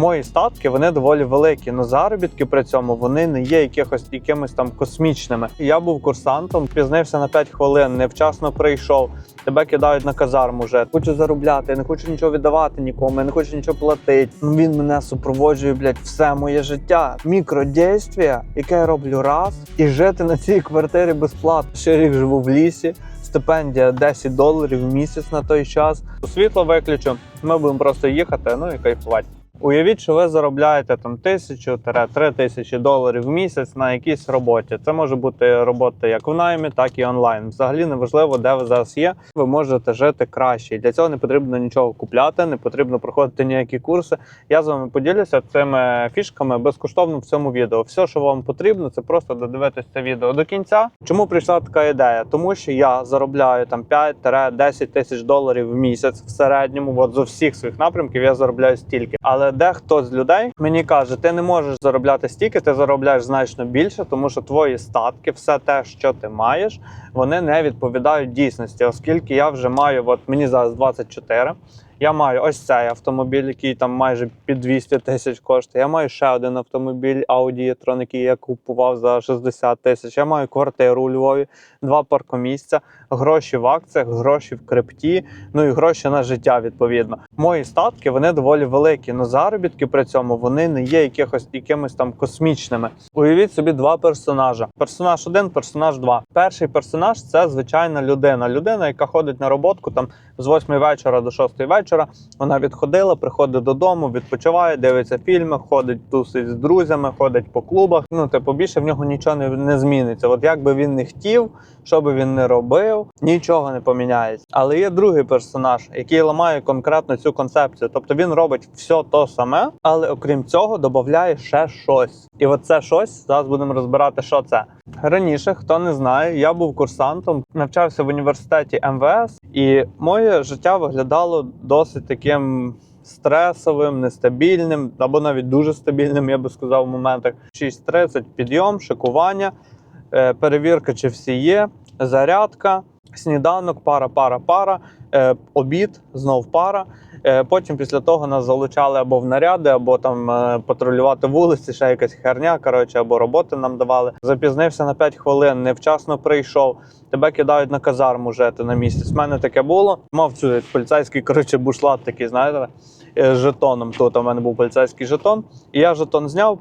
Мої статки вони доволі великі, але заробітки при цьому вони не є якихось якимись там космічними. Я був курсантом, пізнився на 5 хвилин, невчасно прийшов. Тебе кидають на казарму вже. Хочу заробляти, я не хочу нічого віддавати нікому, я не хочу нічого платити. Ну він мене супроводжує, блядь, все моє життя. Мікродействія, яке я роблю раз, і жити на цій квартирі безплатно. Ще рік живу в лісі. Стипендія 10 доларів в місяць на той час. Світло виключу. Ми будемо просто їхати, ну і кайфувати. Уявіть, що ви заробляєте там тисячу-три тисячі доларів в місяць на якійсь роботі. Це може бути робота як в наймі, так і онлайн. Взагалі не важливо, де ви зараз є. Ви можете жити краще. Для цього не потрібно нічого купляти, не потрібно проходити ніякі курси. Я з вами поділюся цими фішками безкоштовно в цьому відео. Все, що вам потрібно, це просто додивитися це відео до кінця. Чому прийшла така ідея? Тому що я заробляю там 5-10 тисяч доларів в місяць в середньому. От з усіх своїх напрямків я заробляю стільки. Але дехто з людей мені каже, ти не можеш заробляти стільки, ти заробляєш значно більше, тому що твої статки, все те, що ти маєш, вони не відповідають дійсності, оскільки я вже маю, от мені зараз 24, я маю ось цей автомобіль, який там майже під 200 тисяч коштує. Я маю ще один автомобіль Audi e-tron, який я купував за 60 тисяч. Я маю квартиру у Львові, два паркомісця, гроші в акціях, гроші в крипті, ну і гроші на життя відповідно. Мої статки вони доволі великі, але заробітки при цьому вони не є якихось якимись там космічними. Уявіть собі два персонажа: персонаж один, персонаж два. Перший персонаж це звичайна людина. Людина, яка ходить на роботку там з 8 вечора до 6 вечора. Вона відходила, приходить додому, відпочиває, дивиться фільми, ходить тусить з друзями, ходить по клубах. Ну типу більше в нього нічого не, не зміниться. От як би він не хотів, що би він не робив, нічого не поміняється. Але є другий персонаж, який ламає конкретно цю концепцію. Тобто він робить все то саме, але окрім цього додає ще щось. І от це щось зараз будемо розбирати, що це. Раніше, хто не знає, я був курсантом, навчався в університеті МВС, і моє життя виглядало досить таким стресовим, нестабільним, або навіть дуже стабільним, я би сказав, в моментах. 6.30 підйом, шикування, е, перевірка, чи всі є, зарядка, сніданок, пара, пара, пара, обід, знов пара. Е, Потім після того нас залучали або в наряди, або там е, патрулювати вулиці, ще якась херня. Коротше, або роботи нам давали. Запізнився на 5 хвилин, невчасно прийшов. Тебе кидають на казарму жити на місці. З мене таке було. Мав цю поліцейський коротше, бушлат такий, знаєте, е, з жетоном. Тут у мене був поліцейський жетон. І я жетон зняв,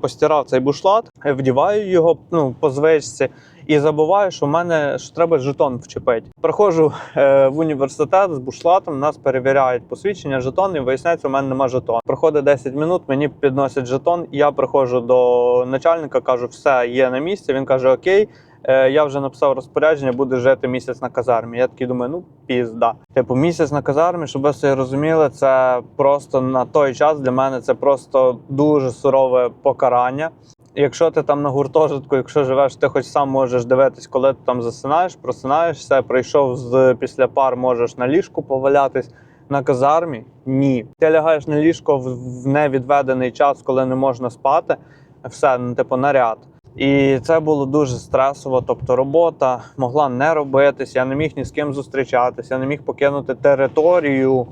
постирав цей бушлат, е, вдіваю його ну, по звичці. І забуваю, що в мене що треба жетон вчепити. Приходжу е, в університет з бушлатом, нас перевіряють посвідчення, жетон, і виясняється, у мене нема жетон. Проходить 10 минут, мені підносять жетон. Я приходжу до начальника, кажу, все є на місці. Він каже: Окей. е, Я вже написав розпорядження, буде жити місяць на казармі. Я такий думаю, ну пізда. Типу, місяць на казармі, щоб ви собі розуміли, це просто на той час для мене це просто дуже сурове покарання. Якщо ти там на гуртожитку, якщо живеш, ти хоч сам можеш дивитись, коли ти там засинаєш, просинаєшся, прийшов з після пар, можеш на ліжку повалятись. На казармі ні. Ти лягаєш на ліжко в невідведений час, коли не можна спати. Все, ну, типу, наряд. І це було дуже стресово. Тобто робота могла не робитись, я не міг ні з ким зустрічатися, я не міг покинути територію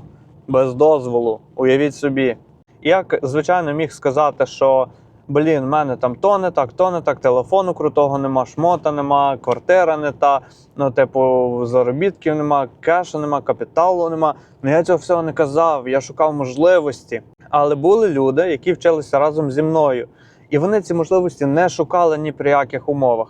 без дозволу. Уявіть собі. Я, звичайно, міг сказати, що блін, в мене там то не так, то не так, телефону крутого нема, шмота нема, квартира не та, ну, типу, заробітків нема, кешу нема, капіталу нема. Ну я цього всього не казав, я шукав можливості. Але були люди, які вчилися разом зі мною, і вони ці можливості не шукали ні при яких умовах.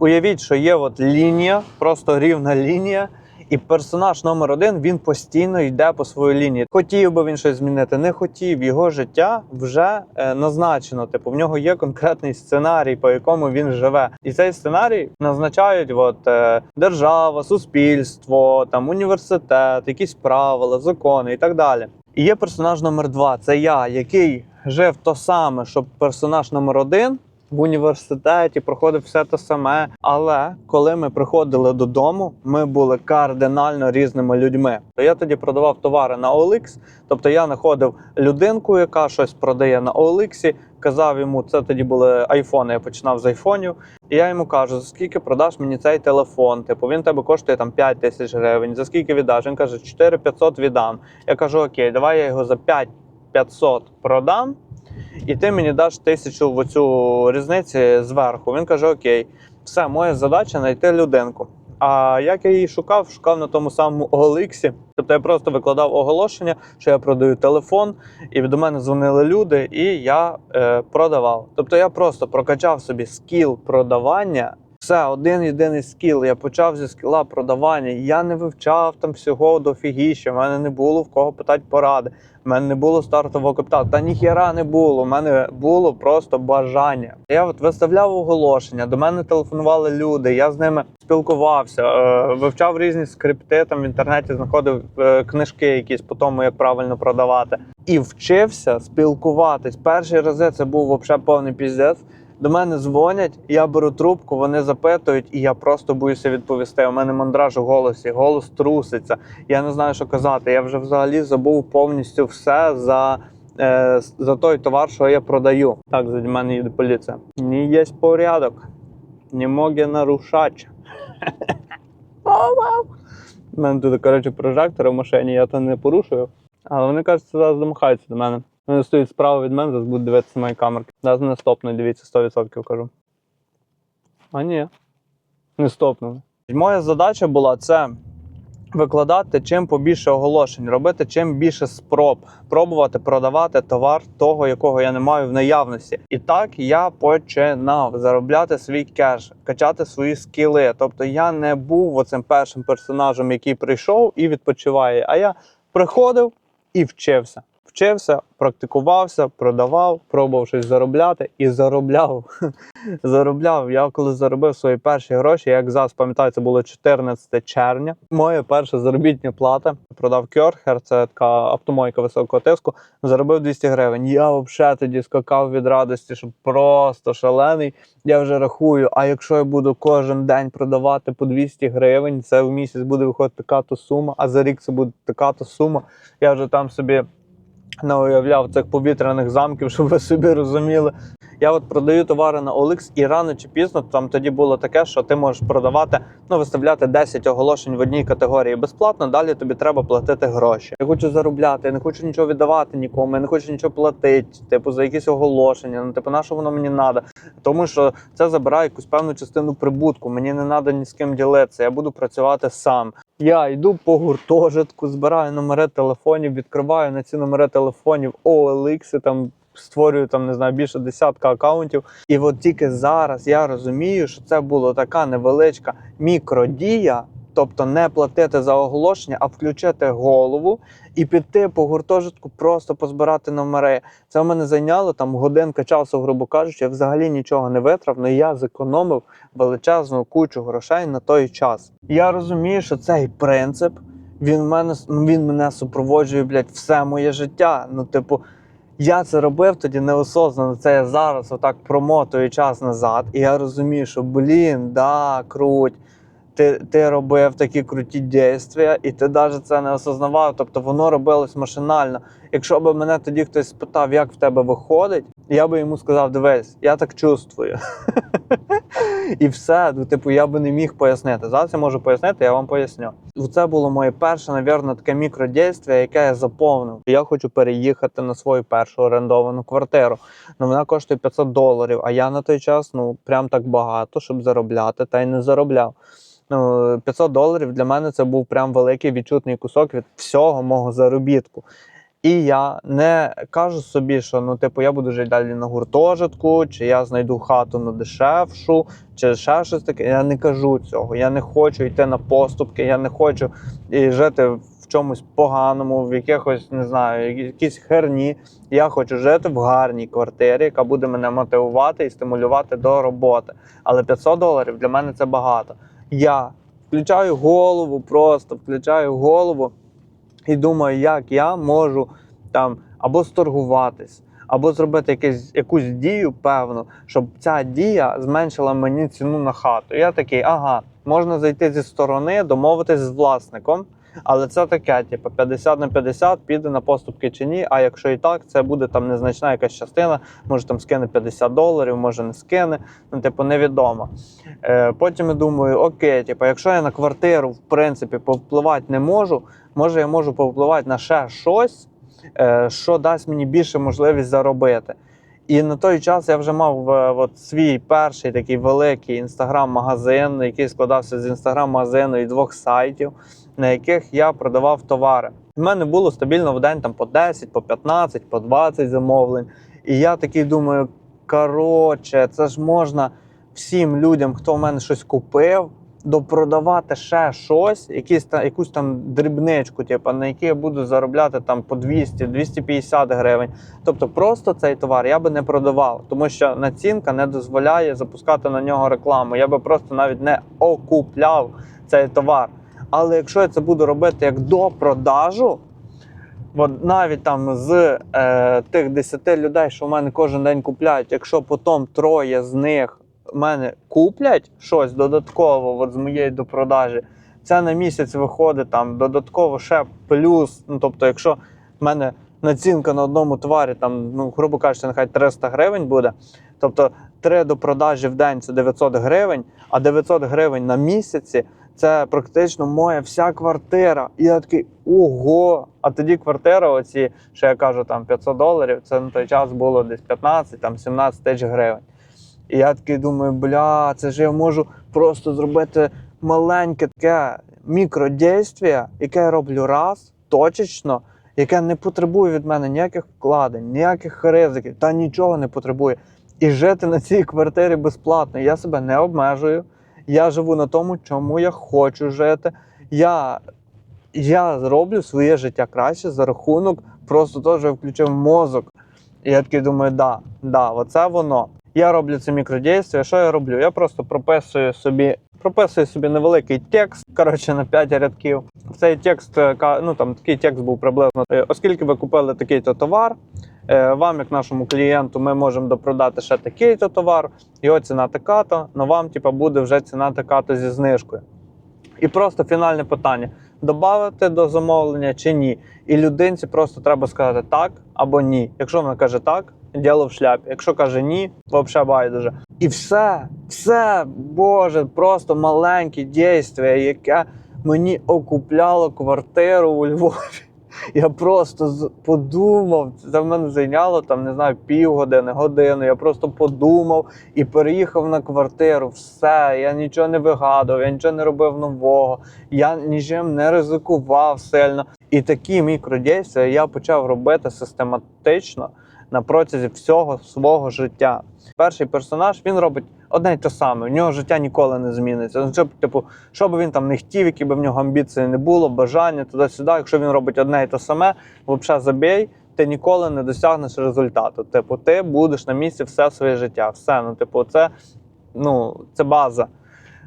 Уявіть, що є от лінія, просто рівна лінія. І персонаж номер один він постійно йде по своїй лінії. Хотів би він щось змінити, не хотів. Його життя вже е, назначено. Типу, в нього є конкретний сценарій, по якому він живе. І цей сценарій назначають от, е, держава, суспільство, там університет, якісь правила, закони і так далі. І є персонаж номер два. Це я, який жив то саме, що персонаж номер один в університеті, проходив все те саме. Але коли ми приходили додому, ми були кардинально різними людьми. Я тоді продавав товари на OLX, тобто я знаходив людинку, яка щось продає на OLX, казав йому, це тоді були айфони. Я починав з айфонів. І я йому кажу, за скільки продаш мені цей телефон? Типу він тебе коштує там 5 тисяч гривень. За скільки віддаш? Він каже, 4 500 віддам. Я кажу, окей, давай я його за 5 500 продам, і ти мені даш тисячу в оцю різниці зверху. Він каже: Окей, все, моя задача знайти людинку. А як я її шукав? Шукав на тому самому Оликсі. Тобто я просто викладав оголошення, що я продаю телефон, і до мене дзвонили люди, і я е, продавав. Тобто я просто прокачав собі скіл продавання. Все, один єдиний скіл. Я почав зі скіла продавання. Я не вивчав там всього до фігіща. У мене не було в кого питати поради. У мене не було стартового капіталу. Та ніхіра не було. У мене було просто бажання. Я от виставляв оголошення, до мене телефонували люди. Я з ними спілкувався, е, вивчав різні скрипти. Там в інтернеті знаходив е, книжки, якісь по тому, як правильно продавати, і вчився спілкуватись. Перші рази це був взагалі повний піздець. До мене дзвонять, я беру трубку, вони запитують, і я просто боюся відповісти. У мене мандраж у голосі, голос труситься. Я не знаю, що казати. Я вже взагалі забув повністю все за, е, за той товар, що я продаю. Так, заді мене їде поліція. Не є порядок, не може нарушати. У мене тут, коротше, прожектори в машині, я то не порушую. Але вони кажуть, що зараз домахаються до мене. Вони стоять справа від мене, зараз будуть дивитися мої камерки. Зараз не стопнуть, дивіться, 100% кажу. А ні. Не стопнули. Моя задача була це викладати чим побільше оголошень, робити чим більше спроб, пробувати продавати товар того, якого я не маю в наявності. І так я починав заробляти свій кеш, качати свої скіли. Тобто я не був оцим першим персонажем, який прийшов і відпочиває. А я приходив і вчився. Вчився, практикувався, продавав, пробував щось заробляти і заробляв. заробляв. Я коли заробив свої перші гроші, як зараз пам'ятаю, це було 14 червня. Моя перша заробітня плата. Продав Кьорхер, це така автомойка високого тиску. Заробив 200 гривень. Я взагалі тоді скакав від радості, що просто шалений. Я вже рахую. А якщо я буду кожен день продавати по 200 гривень, це в місяць буде виходити така то сума, а за рік це буде така то сума. Я вже там собі не уявляв цих повітряних замків, щоб ви собі розуміли. Я от продаю товари на OLX, і рано чи пізно там тоді було таке, що ти можеш продавати, ну виставляти 10 оголошень в одній категорії безплатно. Далі тобі треба платити гроші. Я хочу заробляти, я не хочу нічого віддавати нікому, я не хочу нічого платити, типу за якісь оголошення. Ну типу, на що воно мені треба? Тому що це забирає якусь певну частину прибутку. Мені не треба ні з ким ділитися. Я буду працювати сам. Я йду по гуртожитку, збираю номери телефонів, відкриваю на ці номери телефонів OLX, там створюю там не знаю більше десятка акаунтів. І от тільки зараз я розумію, що це була така невеличка мікродія. Тобто не платити за оголошення, а включити голову і піти по гуртожитку, просто позбирати номери. Це в мене зайняло там годинка часу, грубо кажучи, я взагалі нічого не витрав, але я зекономив величезну кучу грошей на той час. Я розумію, що цей принцип він мене ну, він мене супроводжує, блядь, все моє життя. Ну, типу, я це робив тоді неосознано. Це я зараз отак промотую час назад. І я розумію, що блін, да, круть. Ти, ти робив такі круті дійства, і ти навіть це не осознавав. Тобто воно робилось машинально. Якщо б мене тоді хтось спитав, як в тебе виходить, я би йому сказав: дивись, я так чувствую. І все, ну, типу, я би не міг пояснити. Зараз я можу пояснити, я вам поясню. Це було моє перше, навірно, таке мікродійство, яке я заповнив. Я хочу переїхати на свою першу орендовану квартиру. Ну, вона коштує 500 доларів, а я на той час ну прям так багато, щоб заробляти, та й не заробляв. Ну, 500 доларів для мене це був прям великий відчутний кусок від всього мого заробітку. І я не кажу собі, що ну, типу, я буду жити далі на гуртожитку, чи я знайду хату на дешевшу, чи ще щось таке. Я не кажу цього. Я не хочу йти на поступки, я не хочу жити в чомусь поганому, в якихось, не знаю, якійсь херні. Я хочу жити в гарній квартирі, яка буде мене мотивувати і стимулювати до роботи. Але 500 доларів для мене це багато. Я включаю голову, просто включаю голову і думаю, як я можу там або сторгуватись, або зробити якесь, якусь дію певну, щоб ця дія зменшила мені ціну на хату. Я такий, ага, можна зайти зі сторони, домовитись з власником. Але це таке, типу, 50 на 50 піде на поступки чи ні. А якщо і так, це буде там незначна якась частина, може там скине 50 доларів, може не скине. Ну, типу, невідомо. Е, Потім я думаю, окей, типу, якщо я на квартиру в принципі повпливати не можу, може я можу повпливати на ще щось. е, що дасть мені більше можливість заробити. І на той час я вже мав е, от свій перший такий великий інстаграм-магазин, який складався з інстаграм-магазину і двох сайтів, на яких я продавав товари. У мене було стабільно в день там по 10, по 15, по 20 замовлень. І я такий думаю: коротше, це ж можна всім людям, хто в мене щось купив, допродавати ще щось, якісь та якусь там дрібничку, типу, на якій я буду заробляти там по 200-250 гривень. Тобто, просто цей товар я би не продавав, тому що націнка не дозволяє запускати на нього рекламу. Я би просто навіть не окупляв цей товар. Але якщо я це буду робити як до продажу, От навіть там з е, тих 10 людей, що в мене кожен день купляють, якщо потім троє з них мене куплять щось додатково от з моєї допродажі, це на місяць виходить там додатково ще плюс. Ну тобто, якщо в мене націнка на одному товарі, там, ну, грубо кажучи, нехай 300 гривень буде. Тобто 3 до продажі в день це 900 гривень, а 900 гривень на місяці це практично моя вся квартира. І я такий ого! А тоді квартира, оці, що я кажу, там 500 доларів, це на той час було десь 15, там 17 тисяч гривень. І я такий думаю, бля, це ж я можу просто зробити маленьке таке мікродействие, яке я роблю раз, точечно, яке не потребує від мене ніяких вкладень, ніяких ризиків, та нічого не потребує. І жити на цій квартирі безплатно. Я себе не обмежую. Я живу на тому, чому я хочу жити. Я, я зроблю своє життя краще за рахунок, просто того, що я включив мозок. І я такий думаю, да, да, оце воно. Я роблю це мікродействие. Що я роблю? Я просто прописую собі, прописую собі невеликий текст, коротше, на 5 рядків. Цей текст, е, ну там такий текст був приблизно. е, Оскільки ви купили такий-то товар, е, вам, як нашому клієнту, ми можемо допродати ще такий-то товар, його ціна така-то, але вам типа, буде вже ціна така-то зі знижкою. І просто фінальне питання: додати до замовлення чи ні. І людинці просто треба сказати так або ні. Якщо вона каже так, діло в шляпі. Якщо каже ні, взагалі байдуже. І все, все, Боже, просто маленьке дійство, яке мені окупляло квартиру у Львові. Я просто подумав, це в мене зайняло там, не знаю, півгодини, годину. Я просто подумав і переїхав на квартиру. Все, я нічого не вигадував, я нічого не робив нового, я нічим не ризикував сильно. І такі мікродійства я почав робити систематично на протязі всього свого життя. Перший персонаж він робить одне й те саме. У нього життя ніколи не зміниться. Ну, Щоб, типу, що би він там не хотів, які би в нього амбіції не було, бажання туди-сюди. Якщо він робить одне й те саме, взагалі забій, ти ніколи не досягнеш результату. Типу, ти будеш на місці все своє життя. Все, ну, типу, це, ну, це база.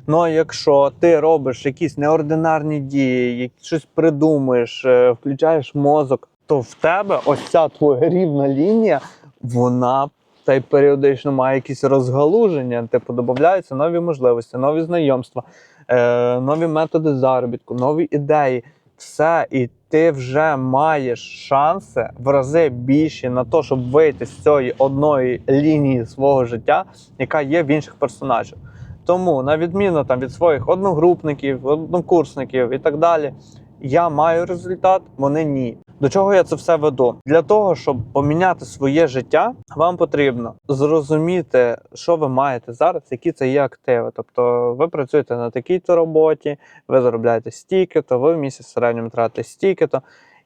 Ну, якщо ти робиш якісь неординарні дії, щось придумуєш, е, включаєш мозок, то в тебе ось ця твоя рівна лінія, вона та й періодично має якісь розгалуження. Типу, додаються нові можливості, нові знайомства, е, нові методи заробітку, нові ідеї. Все, і ти вже маєш шанси в рази більші на те, щоб вийти з цієї одної лінії свого життя, яка є в інших персонажів. Тому, на відміну там від своїх одногрупників, однокурсників і так далі, я маю результат, вони ні. До чого я це все веду? Для того, щоб поміняти своє життя, вам потрібно зрозуміти, що ви маєте зараз, які це є активи. Тобто ви працюєте на такій-то роботі, ви заробляєте стільки-то, ви в місяць середньому тратите стільки-то,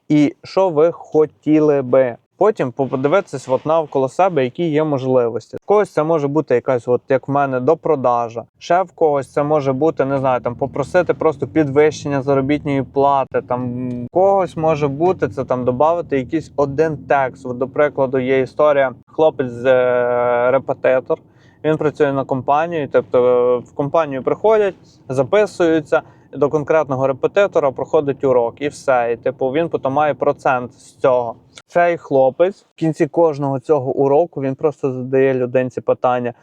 і що ви хотіли би. Потім подивитися от навколо себе, які є можливості. В когось це може бути якась, от як в мене, допродажа. Ще в когось це може бути, не знаю, там попросити просто підвищення заробітної плати. Там в когось може бути це там додати якийсь один текст. От, до прикладу, є історія. Хлопець е, репетитор. Він працює на компанію, тобто е, в компанію приходять, записуються до конкретного репетитора, проходить урок і все. І типу він потім має процент з цього. Цей хлопець в кінці кожного цього уроку він просто задає людинці питання.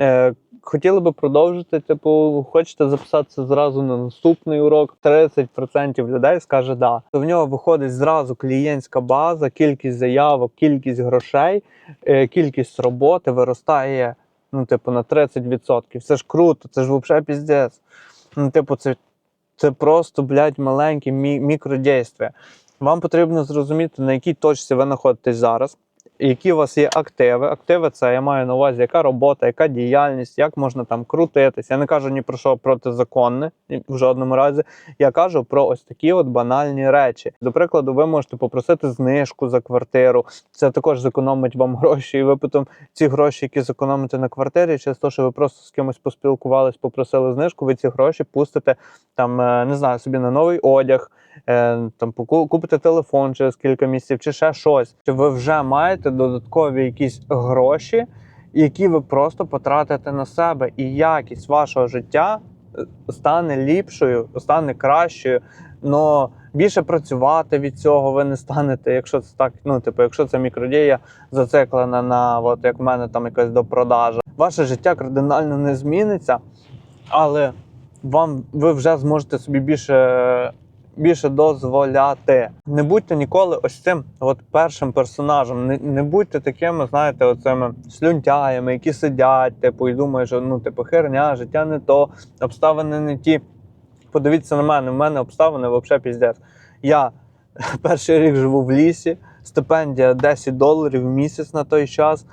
Е, хотіли би продовжити, типу, хочете записатися зразу на наступний урок. 30% людей скаже да. То в нього виходить зразу клієнтська база, кількість заявок, кількість грошей, е, кількість роботи виростає ну, типу, на 30%. Це ж круто, це ж взагалі піздець. Ну, типу, це, це просто, блядь, маленькі мі- мікродействия. Вам потрібно зрозуміти, на якій точці ви знаходитесь зараз, які у вас є активи. Активи це я маю на увазі, яка робота, яка діяльність, як можна там крутитись. Я не кажу ні про що протизаконне в жодному разі. Я кажу про ось такі от банальні речі. До прикладу, ви можете попросити знижку за квартиру. Це також зекономить вам гроші, і ви потім ці гроші, які зекономите на квартирі, через те, що ви просто з кимось поспілкувались, попросили знижку, ви ці гроші пустите там, е, не знаю, собі на новий одяг, там поку- купите телефон через кілька місяців чи ще щось. Що ви вже маєте додаткові якісь гроші, які ви просто потратите на себе, і якість вашого життя е, стане ліпшою, стане кращою. Но більше працювати від цього ви не станете, якщо це так, ну типу, якщо це мікродія зациклена на от як в мене там якась допродажа. Ваше життя кардинально не зміниться, але вам ви вже зможете собі більше, більше дозволяти. Не будьте ніколи ось цим от першим персонажем. Не, не будьте такими, знаєте, оцими слюнтяями, які сидять, типу, і думають, що ну, типу, херня, життя не то, обставини не ті. Подивіться на мене, в мене обставини взагалі піздець. Я перший рік живу в лісі, стипендія 10 доларів в місяць на той час.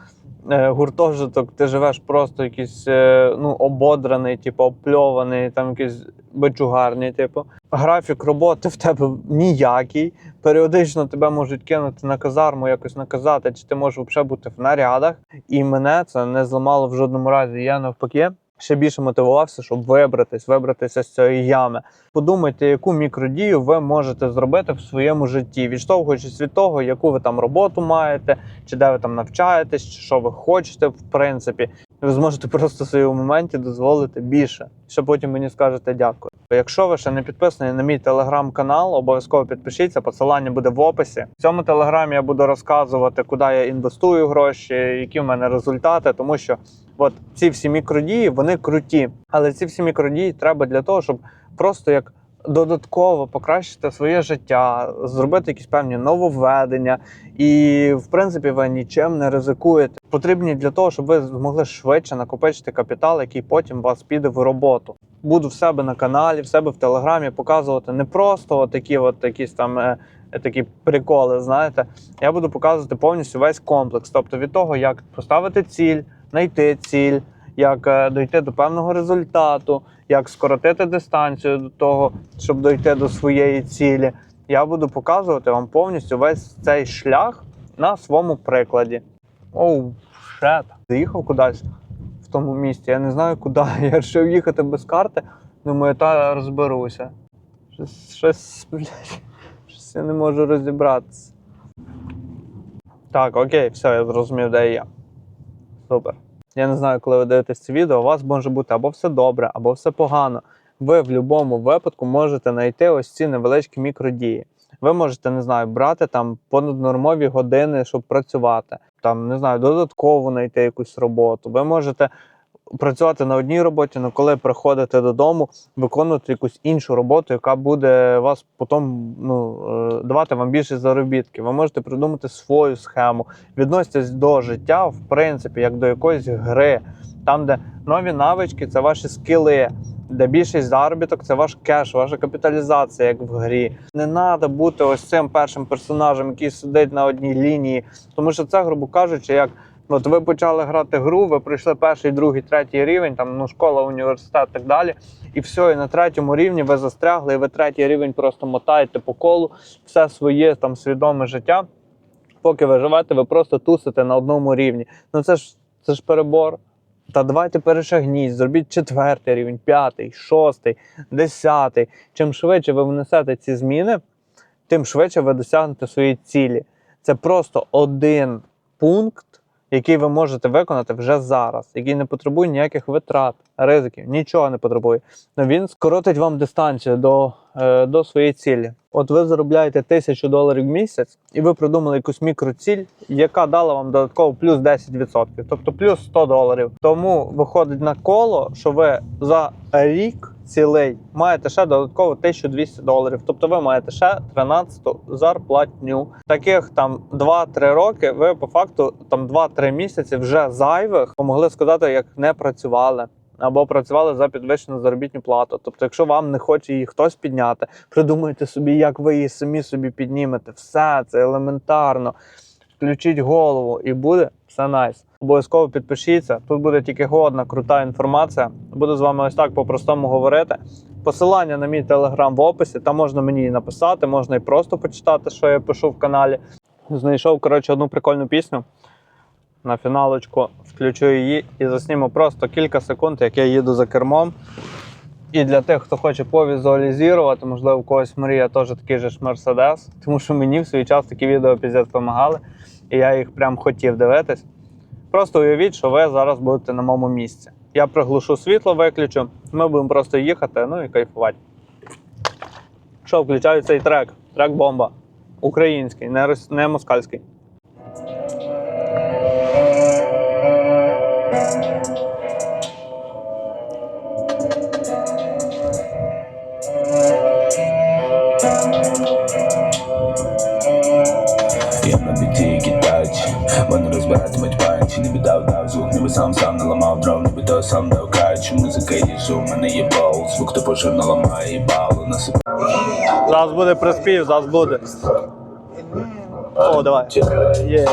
Е, Гуртожиток, ти живеш просто якийсь е, ну, ободраний, типу, опльований, там якийсь бичугарний, типу. Графік роботи в тебе ніякий. Періодично тебе можуть кинути на казарму, якось наказати, чи ти можеш взагалі бути в нарядах. І мене це не зламало в жодному разі. Я навпаки ще більше мотивувався, щоб вибратись, вибратися з цієї ями. Подумайте, яку мікродію ви можете зробити в своєму житті, відштовхуючись від того, яку ви там роботу маєте, чи де ви там навчаєтесь, чи що ви хочете, в принципі. Ви зможете просто в своєму моменті дозволити більше, що потім мені скажете дякую. Якщо ви ще не підписані на мій телеграм-канал, обов'язково підпишіться. Посилання буде в описі. В цьому телеграмі я буду розказувати, куди я інвестую гроші, які в мене результати, тому що от ці всі мікродії вони круті. Але ці всі мікродії треба для того, щоб просто як додатково покращити своє життя, зробити якісь певні нововведення, і в принципі ви нічим не ризикуєте. Потрібні для того, щоб ви змогли швидше накопичити капітал, який потім вас піде в роботу. Буду в себе на каналі, в себе в телеграмі показувати не просто такі, от якісь там. е, Такі приколи, знаєте, я буду показувати повністю весь комплекс. Тобто від того, як поставити ціль, знайти ціль, як е, дойти до певного результату, як скоротити дистанцію до того, щоб дойти до своєї цілі. Я буду показувати вам повністю весь цей шлях на своєму прикладі. Оу, шет. Заїхав кудись в тому місті. Я не знаю куди. Я вирішив їхати без карти. Думаю, та розберуся. Щось, щось, блядь, щось я не можу розібратися. Так, окей, все, я зрозумів, де я. Супер. Я не знаю, коли ви дивитесь це відео, у вас може бути або все добре, або все погано. Ви в будь-якому випадку можете знайти ось ці невеличкі мікродії. Ви можете, не знаю, брати там понаднормові години, щоб працювати. Там, не знаю, додатково знайти якусь роботу. Ви можете працювати на одній роботі, але коли приходите додому, виконувати якусь іншу роботу, яка буде вас потім ну, е, давати вам більше заробітків. Ви можете придумати свою схему, відноситесь до життя, в принципі, як до якоїсь гри, там, де нові навички це ваші скіли. Де більшість заробіток це ваш кеш, ваша капіталізація, як в грі. Не треба бути ось цим першим персонажем, який сидить на одній лінії, тому що це, грубо кажучи, як От ви почали грати гру, ви пройшли перший, другий, третій рівень, там ну школа, університет, так далі. І все, і на третьому рівні ви застрягли, і ви третій рівень просто мотаєте по колу, все своє там свідоме життя. Поки ви живете, ви просто тусите на одному рівні. Ну це ж це ж перебор. Та давайте перешагніть, зробіть четвертий рівень, п'ятий, шостий, десятий. Чим швидше ви внесете ці зміни, тим швидше ви досягнете своєї цілі. Це просто один пункт, який ви можете виконати вже зараз, який не потребує ніяких витрат, ризиків, нічого не потребує. Но він скоротить вам дистанцію до, е, до своєї цілі. От ви заробляєте тисячу доларів в місяць, і ви придумали якусь мікроціль, яка дала вам додатково плюс 10%, тобто плюс 100 доларів. Тому виходить на коло, що ви за рік цілий маєте ще додатково 1200 доларів. Тобто ви маєте ще 13 зарплатню. Таких там 2-3 роки. Ви по факту там 2-3 місяці вже зайвих помогли сказати, як не працювали. або працювали за підвищену заробітну плату. Тобто, якщо вам не хоче її хтось підняти, придумайте собі, як ви її самі собі піднімете. Все це елементарно. Включіть голову і буде все найс. Обов'язково підпишіться. Тут буде тільки годна, крута інформація. Буду з вами ось так по-простому говорити. Посилання на мій телеграм в описі. Там можна мені і написати, можна і просто почитати, що я пишу в каналі. Знайшов коротше одну прикольну пісню. На фіналочку включу її і засніму просто кілька секунд, як я їду за кермом. І для тих, хто хоче повізуалізувати, можливо, у когось мрія теж такий же ж Мерседес, тому що мені в свій час такі відео піздець допомагали, і я їх прям хотів дивитись. Просто уявіть, що ви зараз будете на моєму місці. Я приглушу світло, виключу, ми будемо просто їхати, ну і кайфувати. Що, включаю цей трек. Трек бомба. Український, не, рос... не москальський. Я на біті кидаючи, вони розбиратимуть пам'яті Не віддав дав звук, ніби сам сам не ламав дров, ніби то сам не окаючи Музика є, в мене є бол, звук то пожирно ламає і балу. Зараз буде приспів, зараз буде. О, давай. Є.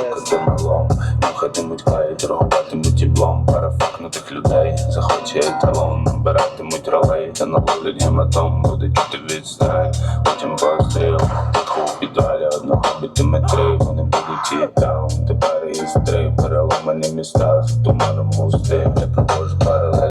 Нюхатимуть клей, торгуватимуть діплом Парафакнутих людей захоче еталон Набиратимуть ролей, та наловлять гематом Буде чути відстрай, потім постріл У підвалі, одного бітиметри, Вони будуть і там, тепер із три Переломані міста, з туманом густим не провожу паралель